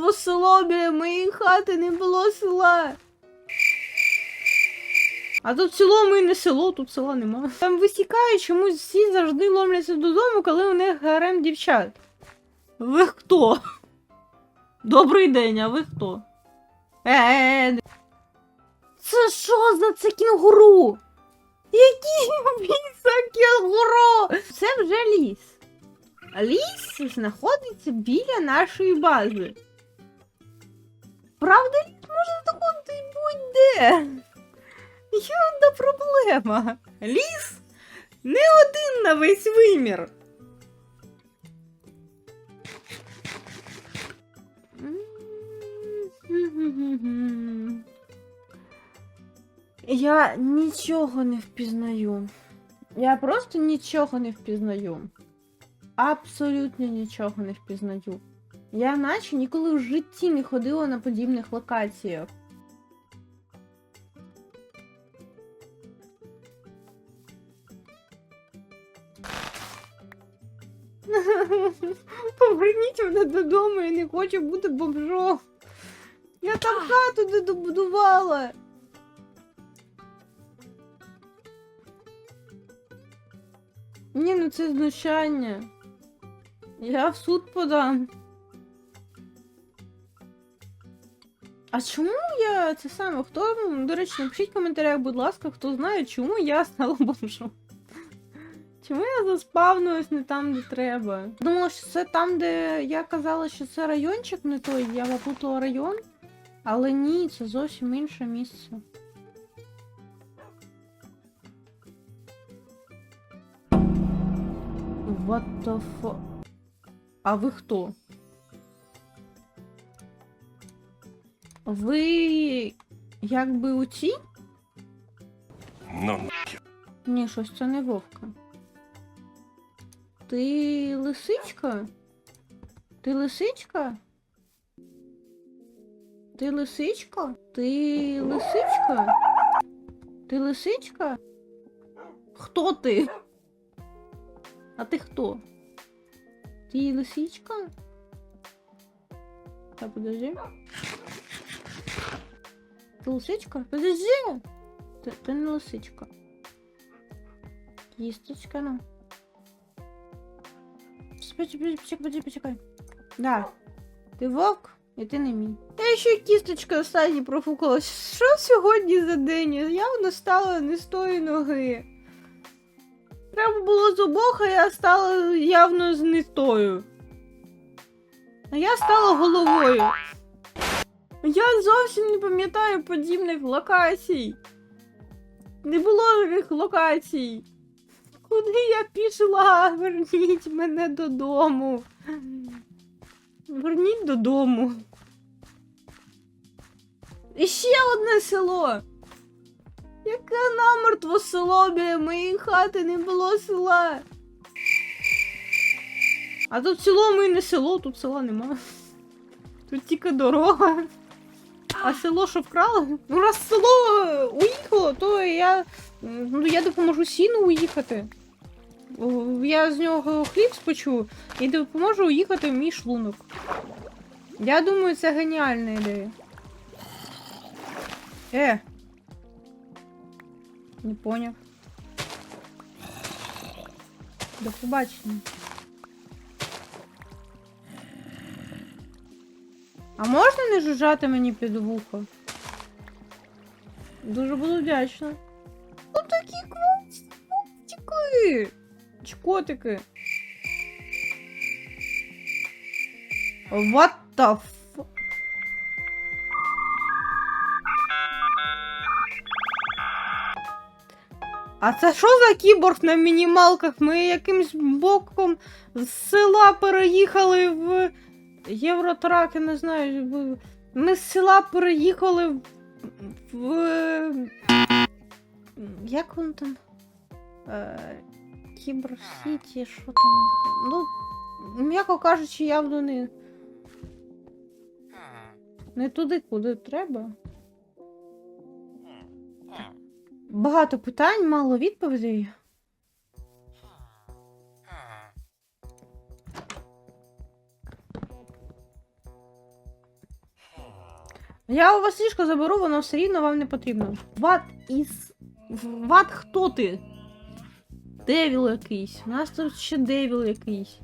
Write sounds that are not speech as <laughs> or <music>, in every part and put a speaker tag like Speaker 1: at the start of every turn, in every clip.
Speaker 1: намертво село біля моєї хати, не було села. А тут село ми не село, тут села нема. Там висікає, чомусь всі завжди ломляться додому, коли у них гарем дівчат. Ви хто? Добрий день, а ви хто? Е-е-е. Це що за це кінгуру? Який ліса кінгуру? Це вже ліс. Ліс знаходиться біля нашої бази. Правда, ліс може знаходитись будь-де. Є одна проблема. Ліс не один на весь вимір. Я нічого не впізнаю. Я просто нічого не впізнаю. Абсолютно нічого не впізнаю. Я наче ніколи в житті не ходила на подібних локаціях. <laughs> Поверніть мене додому, я не хочу бути бомжом. Я там хату не добудувала. Ні, ну це знущання. Я в суд подам. А чому я це саме? Хто, ну, до речі, напишіть в коментарях, будь ласка, хто знає, чому я стала бомжом. Чому я заспавнилась не там, де треба? Думала, що це там, де я казала, що це райончик не той, я попутала район. Але ні, це зовсім інше місце. What the fuck? А ви хто? Ви якби у ці?
Speaker 2: Ну, нахер.
Speaker 1: Ні, щось це не вовка. Ти лисичка? Ти лисичка? Ти лисичка? Ти лисичка? Ти лисичка? Хто ти? А ти хто? Ти лисичка? Та подожди. Ти лисичка? Подожди! Ти, ти не лисичка. Кісточка, ну. Почекай, почекай, почекай. Да. Ти вовк, і ти не мій. Я ще кісточка останній профукалась. Що сьогодні за день? Я явно стала не з тої ноги. Треба було з обох, а я стала явно з не тою. А я стала головою. Я зовсім не пам'ятаю подібних локацій. Не було таких локацій. Куди я пішла? Верніть мене додому. Верніть додому. І ще одне село. Яке намертво село біля моєї хати не було села. А тут село ми не село, тут села нема. Тут тільки дорога. А село що вкрали? Ну раз село е, уїхало, то я. Ну, я допоможу сіну уїхати. Я з нього хліб спочу і допоможу уїхати в мій шлунок. Я думаю, це геніальна ідея. Е. Не поняв. До побачення. А можна не жужжати мені під вухо? Дуже буду вдячна. Ну такі котики. Чкотики. What the f... А це що за кіборг на мінімалках? Ми якимсь боком з села переїхали в Євротрак, я не знаю. Ми з села переїхали в. в... Як воно там? Е, Кібер Сіті, що там? Ну, м'яко кажучи, явно не. Не туди, куди треба. Багато питань, мало відповідей. Я у вас ліжко заберу, воно все рівно вам не потрібно. Ват із. Ват хто ти? Девіл якийсь. У нас тут ще девіл якийсь.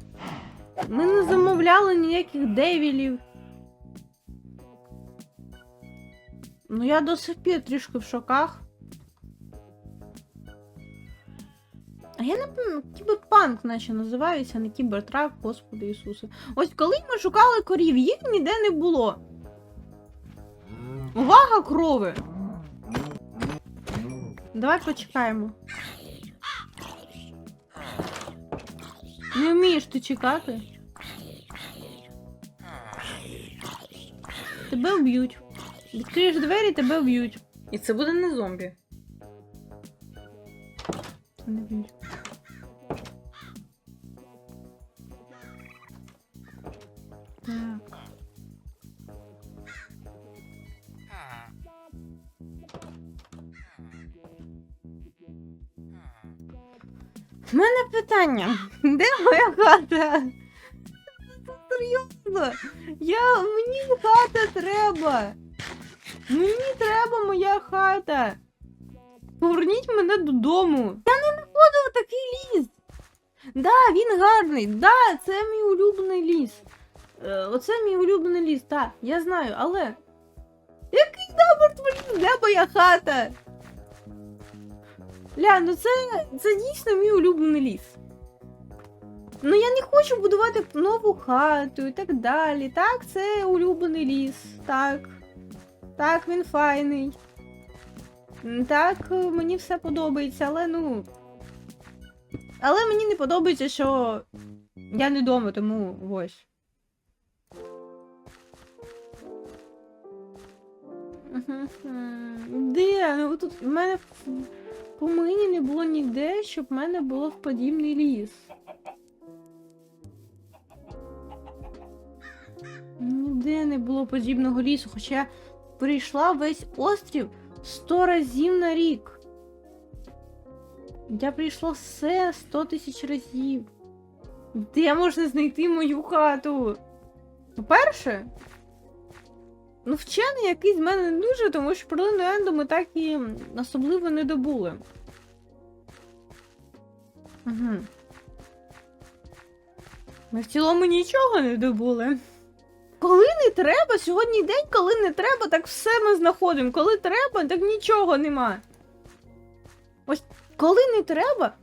Speaker 1: Ми не замовляли ніяких девілів. Ну я до сих пір трішки в шоках. А я не пам'ятаю, кіберпанк наче називається, а не кібертрак, господи Ісусе. Ось коли ми шукали корів, їх ніде не було. Увага, крови! Давай почекаємо. Не вмієш ти чекати. Тебе вб'ють. Відкриєш двері, тебе вб'ють.
Speaker 3: І це буде не зомбі.
Speaker 1: Не вб'ють. В мене питання. <laughs> Де моя хата? Серйозно? Я... Мені хата треба. Мені треба моя хата. Поверніть мене додому. Я не знаходила такий ліс. Да, він гарний. Да, це мій улюблений ліс. Е, оце мій улюблений ліс, так, я знаю, але. Який набор твій? Де моя хата? Ля, ну це, це дійсно мій улюблений ліс. Ну я не хочу будувати нову хату і так далі. Так, це улюблений ліс. Так. Так, він файний. Так, е, мені все подобається, але ну. Але мені не подобається, що я не вдома, тому ось. Де? Ну тут в мене по мені не було ніде, щоб в мене було подібний ліс. Ніде не було подібного лісу, хоча прийшла весь острів сто разів на рік. Я прийшла все сто тисяч разів. Де можна знайти мою хату? По-перше, ну вчений якийсь з мене не дуже, тому що перлину Енду ми так і особливо не добули. Угу. Ми в цілому нічого не добули. Коли не треба, сьогодні день, коли не треба, так все ми знаходимо. Коли треба, так нічого нема. Ось коли не треба,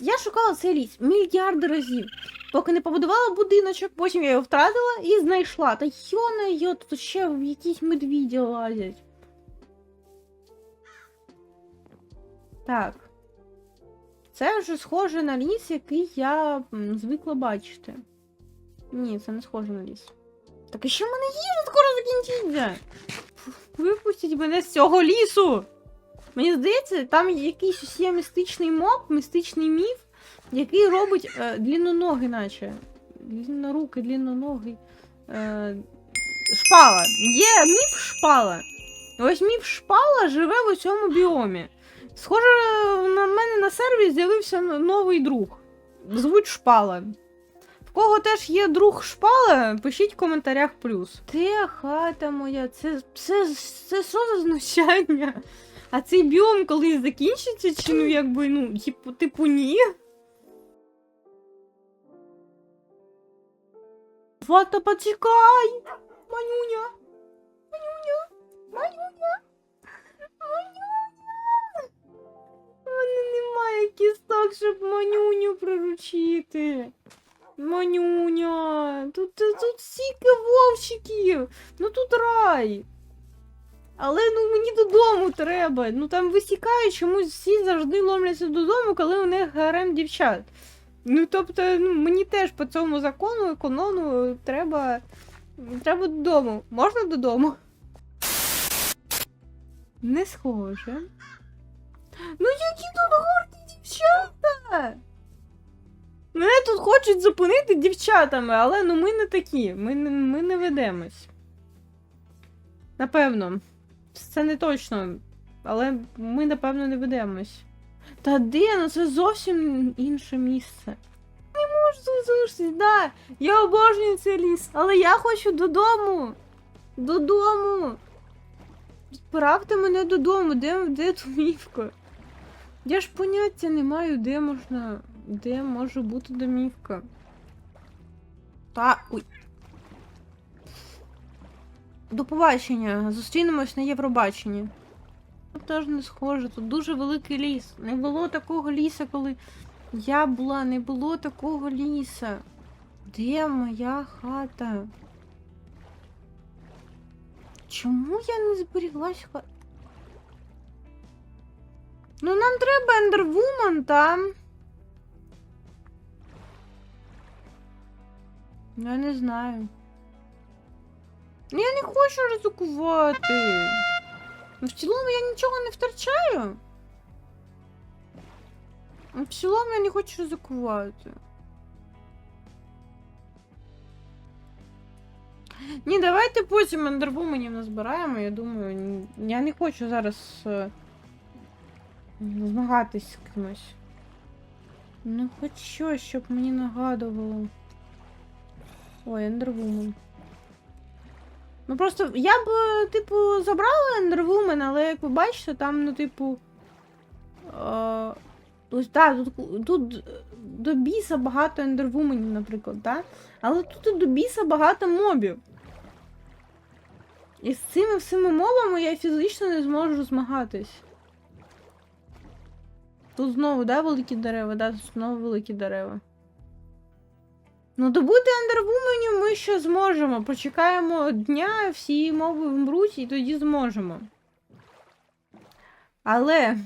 Speaker 1: я шукала цей ліс мільярди разів. Поки не побудувала будиночок, потім я його втратила і знайшла. Та йона йо, тут ще в якісь медвіді лазять. Так. Це вже схоже на ліс, який я звикла бачити. Ні, це не схоже на ліс. Так і що в мене їжа скоро закінчиться? Випустіть мене з цього лісу! Мені здається, там якийсь є містичний моб, містичний міф, який робить е, длінноноги, наче. Длінноруки, длінноногий. Е, шпала. Є міф шпала. Ось міф шпала живе в цьому біомі. Схоже, на мене на сервері з'явився новий друг. Звуть шпала. В кого теж є друг шпала, пишіть в коментарях плюс. Де хата моя? Це, це, це що за знущання? А цей біом колись закінчиться, чи ну якби, ну, типу, типу ні. Фата, почекай! Манюня! Манюня! Манюня! Манюня! У немає кісток, щоб манюню приручити. Манюня! Тут, тут, тут стільки вовчиків! Ну тут рай! Але ну мені додому треба. Ну там висікають, чомусь всі завжди ломляться додому, коли у них гарем дівчат. Ну тобто, ну мені теж по цьому закону економну треба. Треба додому. Можна додому? Не схоже. Ну які тут горді дівчата! Мене тут хочуть зупинити дівчатами, але ну ми не такі. Ми, ми не ведемось. Напевно. Це не точно. Але ми, напевно, не ведемось. Та де? Ну це зовсім інше місце. Не можу залишитись, да. Я обожнюю цей ліс, але я хочу додому. Додому. відправте мене додому, де, де домівка? Я ж поняття не маю, де можна. Де може бути домівка. Та. Ой. До побачення. Зустрінемось на Євробаченні. Теж не схоже, тут дуже великий ліс. Не було такого ліса, коли я була, не було такого ліса. Де моя хата? Чому я не зберіглась ха... Ну, нам треба ендервумен там. Я не знаю. Я не хочу ризикувати. Ну, В цілому я нічого не втрачаю. Ну, В цілому я не хочу ризикувати. Ні, давайте потім ендервуменів назбираємо. Я думаю, я не хочу зараз е, змагатись з кимось. Ну, хоч щоб мені нагадувало. Ой, ендервумен. Ну просто я б, типу, забрала ендервумен, але як ви бачите, там, ну, типу. Е, ось так, тут, тут до біса багато ендервуменів, наприклад, так? Але тут і до біса багато мобів. І з цими всіми мобами я фізично не зможу змагатись. Тут знову, да, великі дерева, да, тут знову великі дерева. Ну, добути ендервуменів ми ще зможемо. Почекаємо дня, всі мови вмруть, і тоді зможемо. Але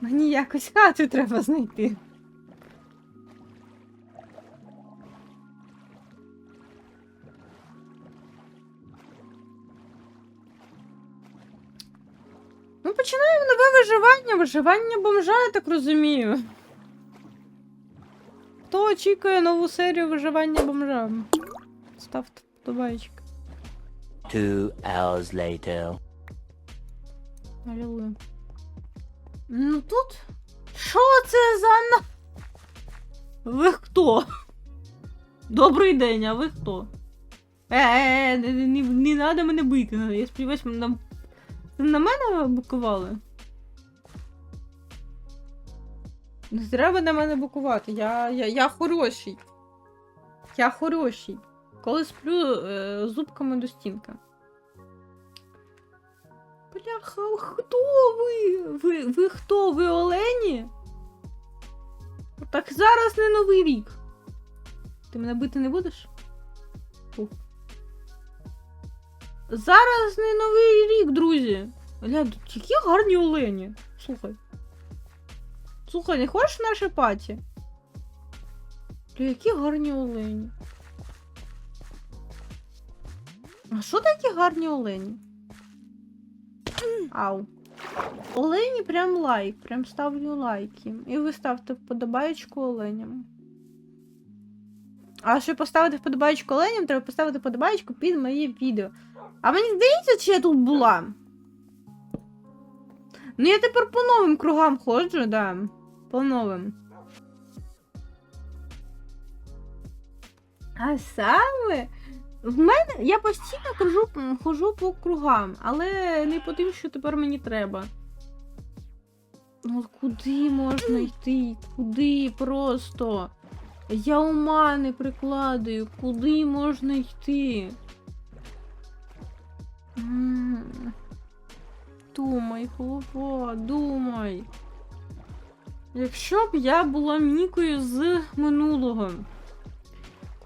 Speaker 1: мені якось хату треба знайти. Ми починаємо нове виживання. Виживання бомжа, я так розумію. Хто очікує нову серію виживання бомжа? Ставте вподобайчик.
Speaker 3: Two hours later.
Speaker 1: Алілуя. Ну тут. Що це за на. Ви хто? Добрий день, а ви хто? Е, е, е, не, не, не надо мене бити. Я сподіваюся, на, на мене букували. Не треба на мене букувати. Я, я, я хороший. Я хороший. Коли сплю е, зубками до стінка. Бляха, хто ви? Ви, ви хто? Ви Олені? Так зараз не новий рік. Ти мене бити не будеш? Фу. Зараз не новий рік, друзі. Гля, які гарні олені. Слухай. Слухай, не хочеш в нашій паті? Бля, які гарні олені. А що такі гарні олені? Ау. Олені прям лайк, прям ставлю лайки. І ви ставте вподобаєчку оленям. А щоб поставити вподобаєчку оленям, треба поставити вподобаєчку під моє відео. А мені здається, чи я тут була? Ну я тепер по новим кругам ходжу, да. По новим. А саме. В мене я постійно хожу, хожу по кругам, але не по тим, що тепер мені треба. Ну куди можна йти? Куди просто? Я ума не прикладаю, куди можна йти? Думай, голова, думай. Якщо б я була Мікою з минулого,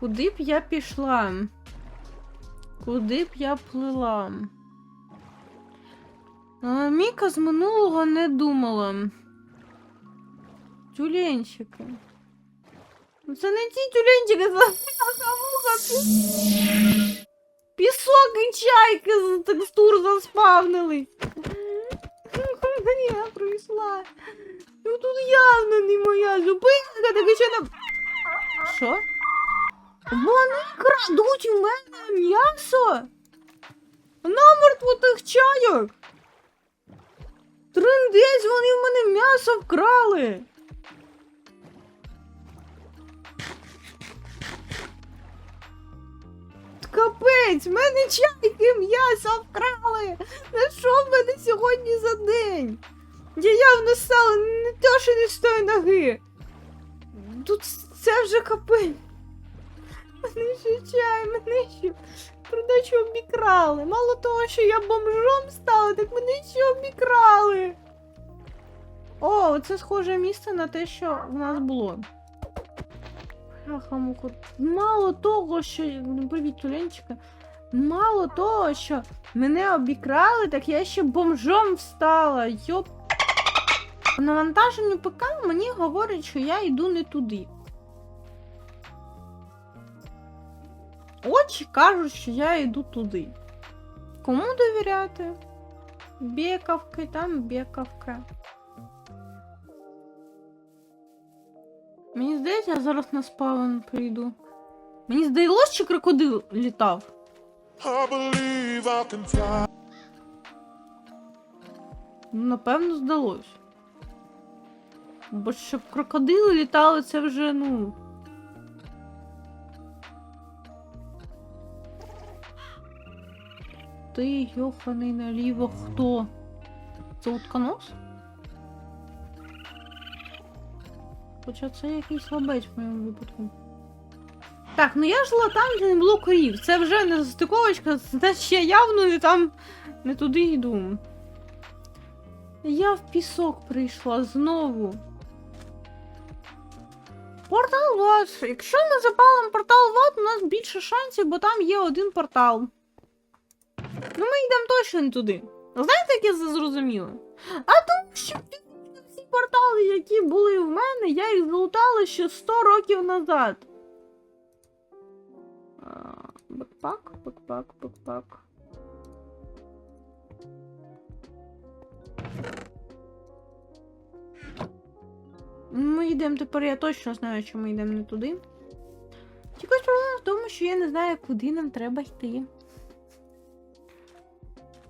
Speaker 1: куди б я пішла? Куди б я плила? А, Міка з минулого не думала. Тюленчики. Ну, Це не ті тюленчики, це. Пісок і чайки з текстур заспавнили. <laughs> Я прийшла. Ну тут явно не моя зупинка, так що нам. Що? Вони крадуть у мене м'ясо. Намертво тих чайок. Триндець, вони в мене м'ясо вкрали. капець, в мене чайки м'ясо вкрали. На що в мене сьогодні за день? Я явно стала не то, що не з тої ноги. Тут це вже капець. Мене чай, мене ще продачу обікрали. Мало того, що я бомжом стала, так мене ще обікрали. О, це схоже місце на те, що в нас було. Мало того, що. Привіт, Туленчика. Мало того, що мене обікрали, так я ще бомжом встала. Йоп. По навантаженню ПК мені говорять, що я йду не туди. Очі кажуть, що я йду туди. Кому довіряти? Бєкавки, там бєкавка. Мені здається, я зараз на спавн прийду. Мені здалось, що крокодил літав.
Speaker 4: I I can fly.
Speaker 1: Напевно, здалось. Бо щоб крокодили літали, це вже, ну. Ти, йоханий наліво, хто? Це утконос? Хоча це якийсь слабець в моєму випадку. Так, ну я жила там, де не було корів. Це вже не стиковочка, це ще явно не там не туди йду. Я в пісок прийшла знову. Портал Ват. Якщо ми запалимо портал Ват, у нас більше шансів, бо там є один портал. Ну, ми йдемо точно не туди. Знаєте, як я це зрозуміла? А тому, що всі портали, які були в мене, я їх залутала ще 100 років назад. Бекпак, бекпак, бекпак. Ми йдемо тепер, я точно знаю, що ми йдемо не туди. Тільки проблема в тому, що я не знаю, куди нам треба йти.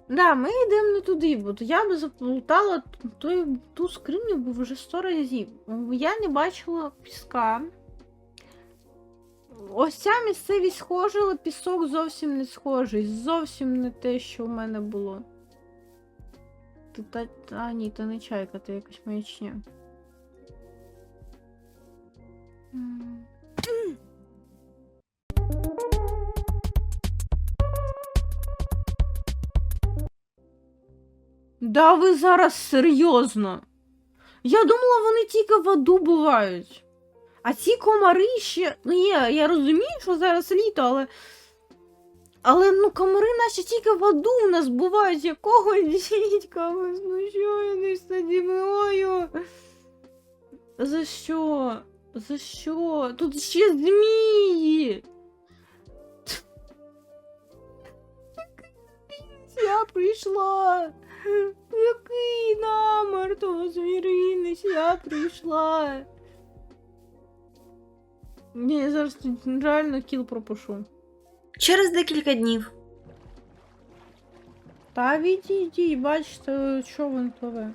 Speaker 1: Да, ми йдемо не туди, бо я би заплутала той, ту скриню бо вже сто разів. Я не бачила піска. Ось ця місцевість схожа, але пісок зовсім не схожий. Зовсім не те, що в мене було. Ти та. А, ні, то не чайка, то якась маячня. Да ви зараз серйозно. Я думала, вони тільки в аду бувають. А ці комари ще. Ну, є, я розумію, що зараз літо, але. Але ну комари наші тільки в аду у нас бувають. Якого дідька? Ви знущаєтесь наді мною? За що? За що? Тут ще змії. Я прийшла. Який намертво звіринець, я прийшла. Ні, я зараз тут реально кіл пропушу.
Speaker 5: Через декілька днів.
Speaker 1: Та відійдіть, бачите, що він пливе.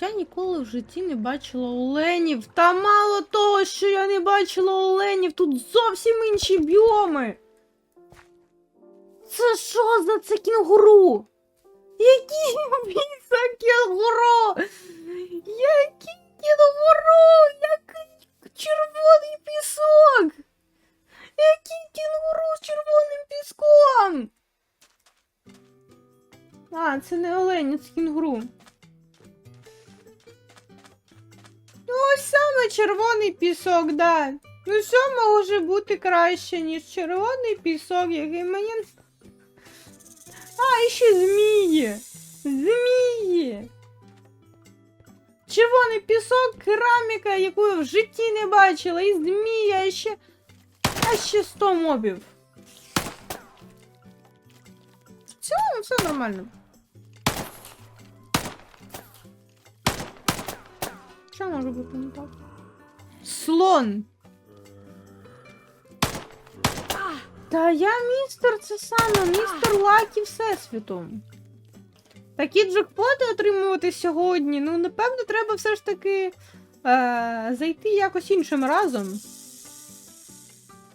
Speaker 1: Я ніколи в житті не бачила оленів. Та мало того, що я не бачила оленів, тут зовсім інші біоми. Це що за це кінгуру? Які біса кінгуру? Які кінгуру? Який червоний пісок? Який кінгуру з червоним піском? А, це не олень, це кінгуру. Ну, ось саме червоний пісок, да. Ну, що може бути краще, ніж червоний пісок, який мені. А, і ще змії. Змії. Червоний пісок, кераміка, яку я в житті не бачила, і змія, а ще. А ще 100 мобів. В цілому все нормально. Може бути не так? Слон. Та я містер це саме, містер Лакі Всесвіту. такі джекпоти отримувати сьогодні. Ну, напевно, треба все ж таки е, зайти якось іншим разом.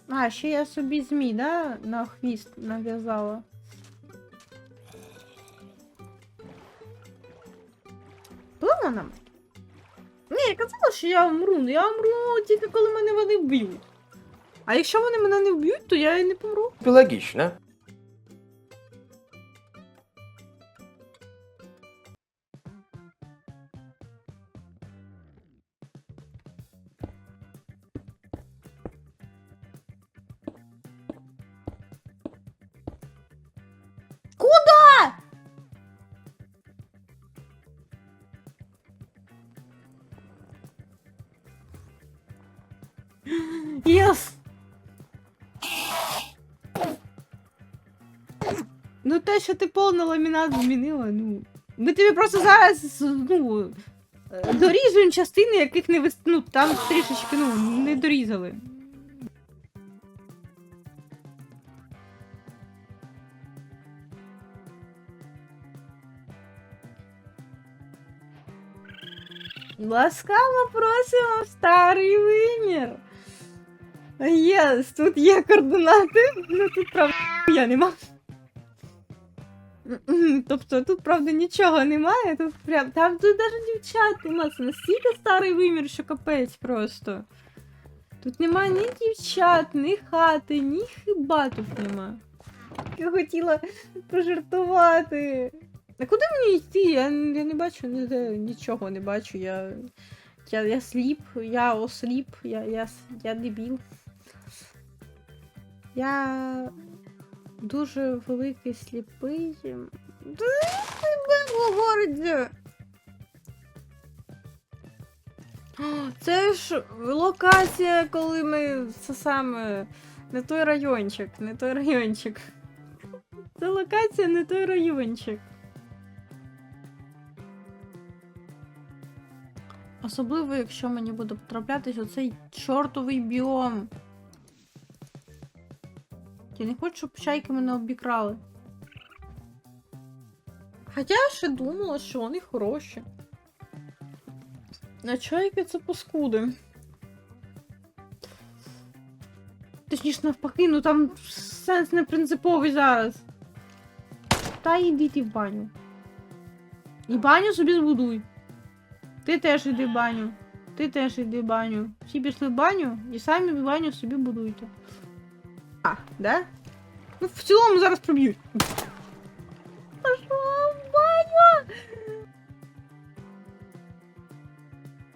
Speaker 1: А, ще я собі змій, да, на хвіст нав'язала. Було нам? Я казала, що я вмру, ну я вмру тільки коли мене вони вб'ють. А якщо вони мене не вб'ють, то я і не помру.
Speaker 6: Логично.
Speaker 1: Ну, те, що ти повний ламінат змінила, ну. Ми тобі просто зараз, ну. е, Доріжуємо частини, яких не вис... Ну, там трішечки, ну, не дорізали. Ласкаво просимо старий вимір. Єс, тут є координати. Ну тут правда я нема. Тобто тут, правда, нічого немає. Тут прям. Там тут навіть дівчат нема. Це настільки старий вимір, що капець просто. Тут немає ні дівчат, ні хати, ні хіба тут нема. Я хотіла пожартувати. А куди мені йти? Я, я не бачу ніде, нічого не бачу. Я, я, я сліп, я осліп, я, я, я дебіл. Я дуже великий сліпий. Говорить. Це ж локація, коли ми це саме. Не той райончик, не той райончик. Це локація, не той райончик. Особливо, якщо мені буде потраплятись оцей чортовий біом. Я не хочу, щоб чайки мене обікрали. Хоча я ще думала, що вони хороші. А чайки це паскуди. Точніше, навпаки, ну там сенс не принциповий зараз. Та йди ти в баню. І баню собі збудуй. Ти теж йди в баню. Ти теж йди в баню. Всі пішли в баню і самі баню собі будуйте. Да? Ну, в цілому зараз проб'ють.